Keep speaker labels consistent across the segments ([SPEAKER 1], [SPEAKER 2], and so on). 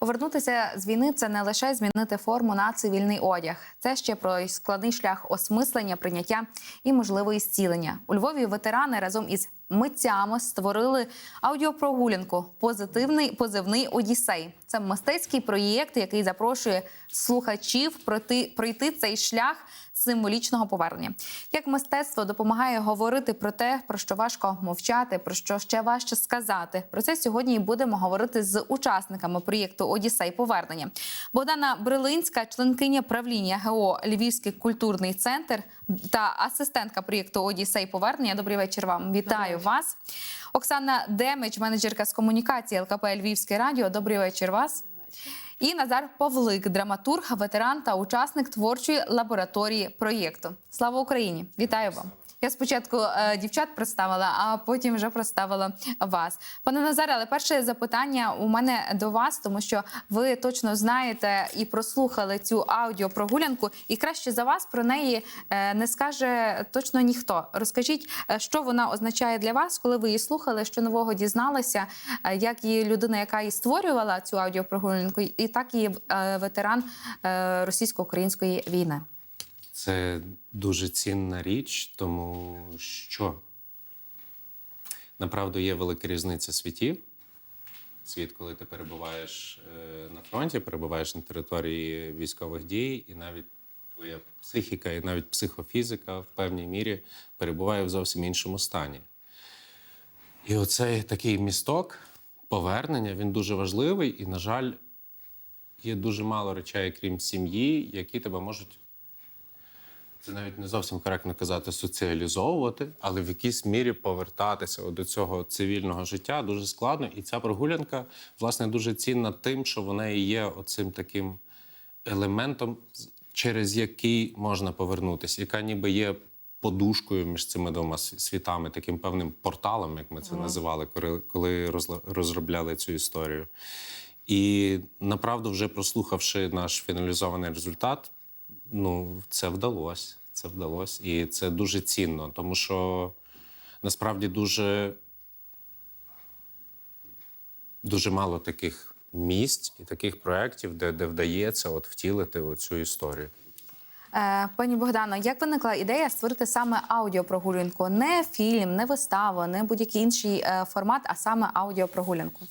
[SPEAKER 1] Повернутися з війни це не лише змінити форму на цивільний одяг, це ще про складний шлях осмислення, прийняття і можливе зцілення. У Львові ветерани разом із митцями створили аудіопрогулянку Позитивний позивний Одіссей. Це мистецький проєкт, який запрошує слухачів пройти, пройти цей шлях символічного повернення. Як мистецтво допомагає говорити про те, про що важко мовчати, про що ще важче сказати. Про це сьогодні і будемо говорити з учасниками проєкту Одіссей повернення. Богдана Брилинська, членкиня правління ГО Львівський культурний центр та асистентка проєкту Одіссей повернення. Добрий вечір вам. Вітаю вас. Оксана Демич, менеджерка з комунікації ЛКП Львівське радіо. Добрий вечір вас. І Назар Павлик, драматург, ветеран та учасник творчої лабораторії проєкту. Слава Україні! Вітаю вам! Я спочатку е, дівчат представила, а потім вже представила вас. Пане Назаре, але перше запитання у мене до вас, тому що ви точно знаєте і прослухали цю аудіопрогулянку, і краще за вас про неї е, не скаже точно ніхто. Розкажіть, е, що вона означає для вас, коли ви її слухали, що нового дізналися, як її людина, яка і створювала цю аудіопрогулянку, і так і ветеран російсько-української війни.
[SPEAKER 2] Це дуже цінна річ, тому що направду є велика різниця світів. Світ, коли ти перебуваєш е, на фронті, перебуваєш на території військових дій, і навіть твоя психіка, і навіть психофізика в певній мірі перебуває в зовсім іншому стані. І оцей такий місток повернення він дуже важливий, і, на жаль, є дуже мало речей, крім сім'ї, які тебе можуть це навіть не зовсім коректно казати соціалізовувати, але в якійсь мірі повертатися до цього цивільного життя дуже складно. І ця прогулянка, власне, дуже цінна тим, що вона і є оцим таким елементом, через який можна повернутися, яка ніби є подушкою між цими двома світами, таким певним порталом, як ми це називали, коли- коли розробляли цю історію. І направду, вже прослухавши наш фіналізований результат, ну, це вдалося. Це вдалося. І це дуже цінно, тому що насправді дуже, дуже мало таких місць і таких проєктів, де, де вдається от втілити цю історію.
[SPEAKER 1] Е, Пані Богдано, як виникла ідея створити саме аудіопрогулянку? Не фільм, не виставу, не будь-який інший е, формат, а саме аудіопрогулянку?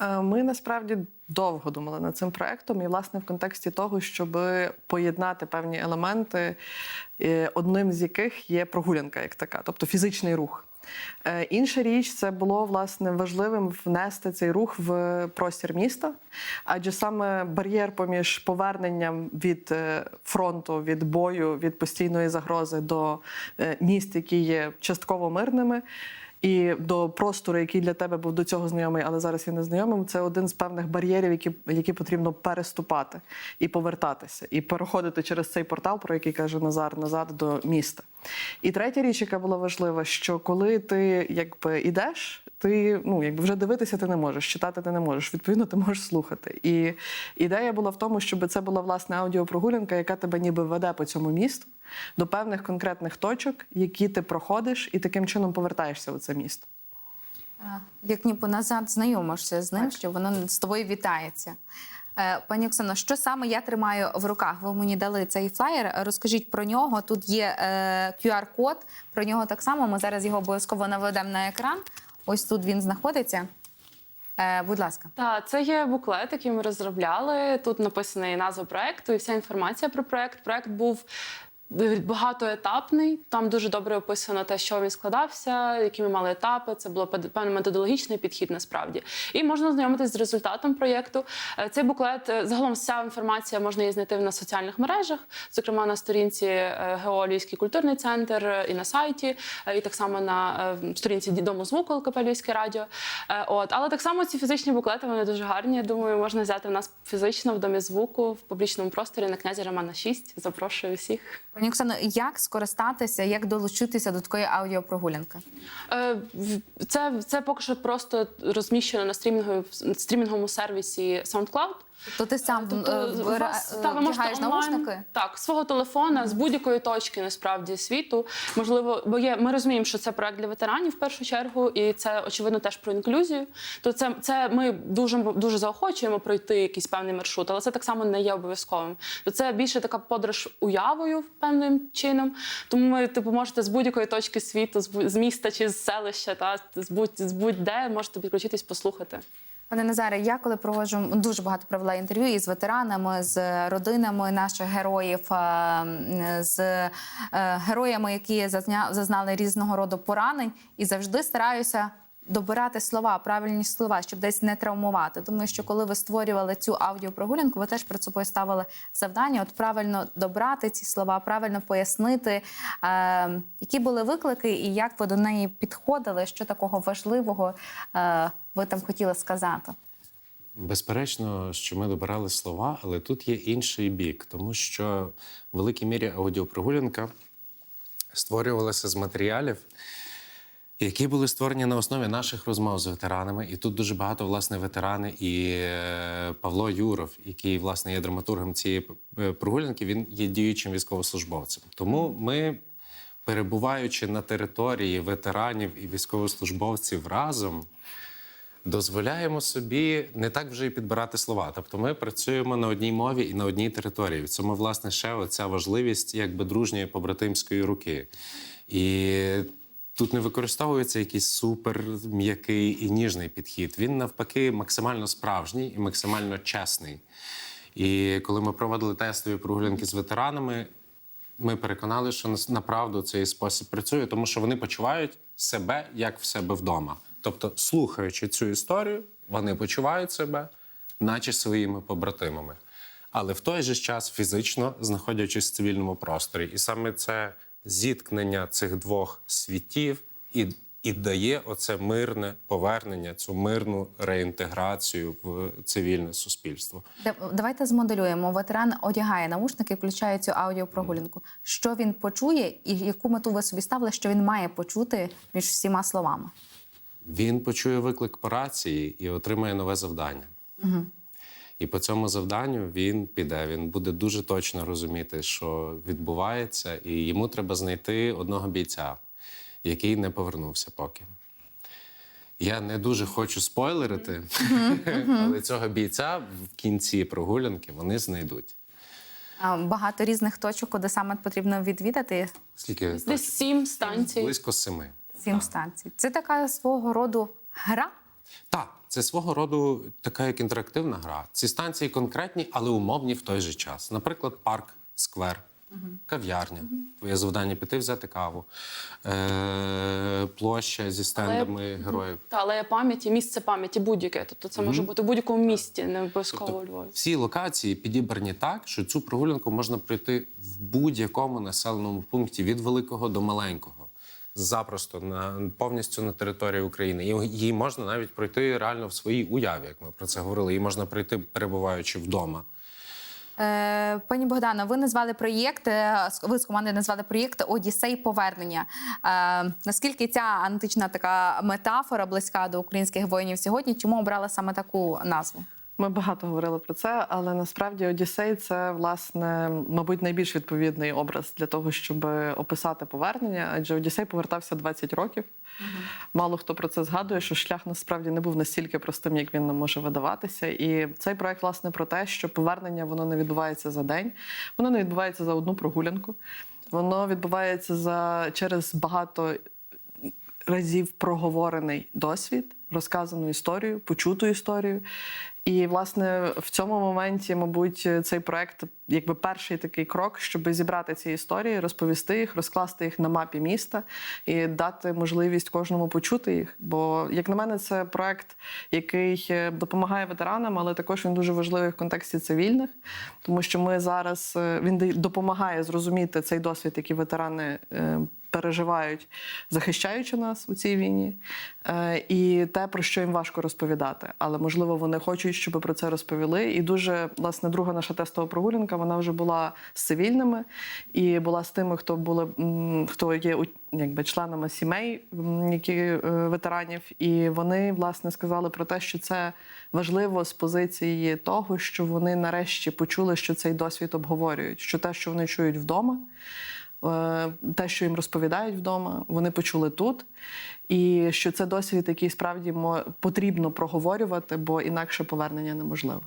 [SPEAKER 3] Е, Ми насправді довго думали над цим проектом, і власне в контексті того, щоб поєднати певні елементи, е, одним з яких є прогулянка, як така, тобто фізичний рух. Е, Інша річ це було власне важливим внести цей рух в простір міста, адже саме бар'єр поміж поверненням від фронту, від бою, від постійної загрози до міст, які є частково мирними. І до простору, який для тебе був до цього знайомий, але зараз є незнайомим, це один з певних бар'єрів, які, які потрібно переступати і повертатися, і переходити через цей портал, про який каже Назар, назад до міста. І третя річ, яка була важлива, що коли ти якби ідеш, ти ну якби вже дивитися ти не можеш, читати ти не можеш. Відповідно, ти можеш слухати. І ідея була в тому, щоб це була власне аудіопрогулянка, яка тебе ніби веде по цьому місту до певних конкретних точок, які ти проходиш, і таким чином повертаєшся у це місто.
[SPEAKER 1] Е, Як ніби назад знайомишся з ним, що воно з тобою вітається. Е, Пані Оксано, що саме я тримаю в руках? Ви мені дали цей флаєр. Розкажіть про нього. Тут є е, QR-код. Про нього так само. Ми зараз його обов'язково наведемо на екран. Ось тут він знаходиться. Е, Будь ласка.
[SPEAKER 4] Так, це є буклет, який ми розробляли. Тут написана і назва проекту, і вся інформація про проект. Проект був багатоетапний. Там дуже добре описано те, що він складався, які ми мали етапи. Це було певний методологічний підхід насправді. І можна ознайомитись з результатом проєкту. Е, Цей буклет е, загалом вся інформація можна її знайти на соціальних мережах, зокрема на сторінці е, ГО культурний центр і на сайті, і так само на сторінці Дому звуку ЛКП Львівське радіо. От, але так само ці фізичні буклети вони дуже гарні. Я думаю, можна взяти в нас фізично в домі звуку в публічному просторі на князя Романа 6. Запрошую всіх.
[SPEAKER 1] Пані Оксано, як скористатися, як долучитися до такої аудіопрогулянки?
[SPEAKER 4] Е, Це, це поки що просто розміщено на стрімінговому, стрімінговому сервісі SoundCloud.
[SPEAKER 1] То ти сам
[SPEAKER 4] Тобто,
[SPEAKER 1] е, вира-
[SPEAKER 4] вас,
[SPEAKER 1] е,
[SPEAKER 4] та, ви можете? Так, свого телефона, з будь-якої точки насправді світу. Можливо, бо є, ми розуміємо, що це проект для ветеранів в першу чергу, і це очевидно теж про інклюзію. То це, це ми дуже дуже заохочуємо пройти якийсь певний маршрут, але це так само не є обов'язковим. То це більше така подорож уявою певним чином. Тому ми типу можете з будь-якої точки світу, з, міста чи з селища, та з будь з будь-де можете підключитись, послухати.
[SPEAKER 1] Пане Назаре, я коли проводжу дуже багато провела інтерв'ю із ветеранами, з родинами наших героїв, е, з е, героями, які зазнали різного роду поранень, і завжди стараюся. Добирати слова, правильні слова, щоб десь не травмувати. Думаю, що коли ви створювали цю аудіопрогулянку, ви теж перед собою ставили завдання: от правильно добрати ці слова, правильно пояснити, е, які були виклики і як ви до неї підходили, що такого важливого ви там хотіли сказати.
[SPEAKER 2] Безперечно, що ми добирали слова, але тут є інший бік, тому що в великій мірі аудіопрогулянка створювалася з матеріалів, які були створені на основі наших розмов з ветеранами. І тут дуже багато власне ветерани і е, Павло Юров, який власне є драматургом цієї е, прогулянки, він є діючим військовослужбовцем. Тому ми, перебуваючи на території ветеранів і військовослужбовців разом, дозволяємо собі не так вже і підбирати слова. Тобто ми працюємо на одній мові і на одній території. В цьому, власне, ще оця важливість якби дружньої побратимської руки. І тут не використовується якийсь супер м'який і ніжний підхід. Він навпаки максимально справжній і максимально чесний. І коли ми проводили тестові прогулянки з ветеранами, ми переконали, що направду цей спосіб працює, тому що вони почувають себе як в себе вдома. Тобто, слухаючи цю історію, вони почувають себе, наче своїми побратимами. Але в той же час фізично знаходячись в цивільному просторі. І саме це зіткнення цих двох світів і, і дає оце мирне повернення, цю мирну реінтеграцію в цивільне суспільство.
[SPEAKER 1] Давайте змоделюємо. Ветеран одягає наушники, включає цю аудіопрогулянку. Що він почує, і яку мету ви собі ставили, що він має почути між всіма словами?
[SPEAKER 2] Він почує виклик по рації і отримає нове завдання. І по цьому завданню він піде. Він буде дуже точно розуміти, що відбувається, і йому треба знайти одного бійця, який не повернувся поки. Я не дуже хочу спойлерити, але цього бійця в кінці прогулянки вони знайдуть.
[SPEAKER 1] А, Багато різних точок, куди саме потрібно відвідати.
[SPEAKER 2] Скільки
[SPEAKER 4] Десь сім станцій.
[SPEAKER 2] близько семи.
[SPEAKER 1] Сім станцій. Це така свого роду гра.
[SPEAKER 2] Так, це свого роду така як інтерактивна гра. Ці станції конкретні, але умовні в той же час. Наприклад, парк, сквер, кав'ярня. Твоє завдання піти взяти каву, е- площа зі стендами героїв.
[SPEAKER 4] Та алея пам'яті, місце пам'яті будь-яке. Тобто це може бути в будь-якому місті, не обов'язково у Львові.
[SPEAKER 2] Всі локації підібрані так, що цю прогулянку можна пройти в будь-якому населеному пункті від великого до маленького. Запросто на повністю на території України. І Її можна навіть пройти реально в своїй уяві, як ми про це говорили. Її можна пройти перебуваючи вдома.
[SPEAKER 1] Е, пані Богдано, ви назвали проєкт. е, Ви з команди назвали проєкт Одіссей повернення. Е, наскільки ця антична така метафора близька до українських воїнів сьогодні? Чому обрали саме таку назву?
[SPEAKER 3] Ми багато говорили про це, але насправді Одіссей це власне, мабуть, найбільш відповідний образ для того, щоб описати повернення. Адже Одіссей повертався 20 років. Мало хто про це згадує, що шлях насправді не був настільки простим, як він нам може видаватися. І цей проект, власне, про те, що повернення воно не відбувається за день, воно не відбувається за одну прогулянку. Воно відбувається за через багато разів проговорений досвід, розказану історію, почуту історію. І, власне, в цьому моменті, мабуть, цей проект якби перший такий крок, щоб зібрати ці історії, розповісти їх, розкласти їх на мапі міста і дати можливість кожному почути їх. Бо, як на мене, це проект, який е, допомагає ветеранам, але також він дуже важливий в контексті цивільних, тому що ми зараз е, він допомагає зрозуміти цей досвід, який ветерани. Переживають, захищаючи нас у цій війні, е, і те, про що їм важко розповідати. Але можливо вони хочуть, щоб про це розповіли. І дуже власне друга наша тестова прогулянка. Вона вже була з цивільними і була з тими, хто були хто є якби членами сімей, які е, ветеранів, і вони власне сказали про те, що це важливо з позиції того, що вони нарешті почули, що цей досвід обговорюють, що те, що вони чують вдома. Е, Те, що їм розповідають вдома, вони почули тут, і що це досвід, який справді потрібно проговорювати, бо інакше повернення неможливе.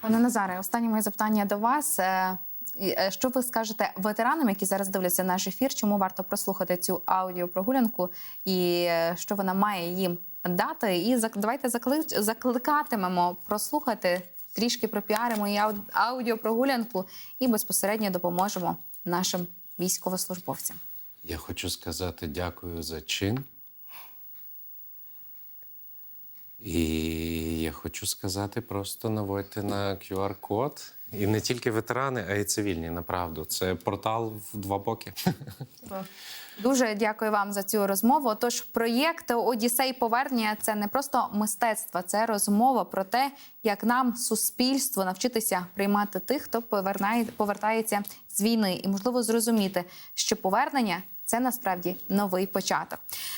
[SPEAKER 1] Пане Назаре, останнє моє запитання до вас. Е, е, Що ви скажете ветеранам, які зараз дивляться наш ефір? Чому варто прослухати цю аудіопрогулянку і що вона має їм дати? І давайте закликатимемо прослухати трішки пропіаримо і ауд- аудіопрогулянку і безпосередньо допоможемо нашим військовослужбовцям.
[SPEAKER 2] Я хочу сказати дякую за чин. І я хочу сказати, просто наводьте на QR-код. І не тільки ветерани, а й цивільні. Направду. Це портал в два боки.
[SPEAKER 1] Дуже дякую вам за цю розмову. Тож проєкт Одіссей повернення це не просто мистецтво, це розмова про те, як нам суспільство навчитися приймати тих, хто повернає, повертається з війни, і можливо зрозуміти, що повернення це насправді новий початок.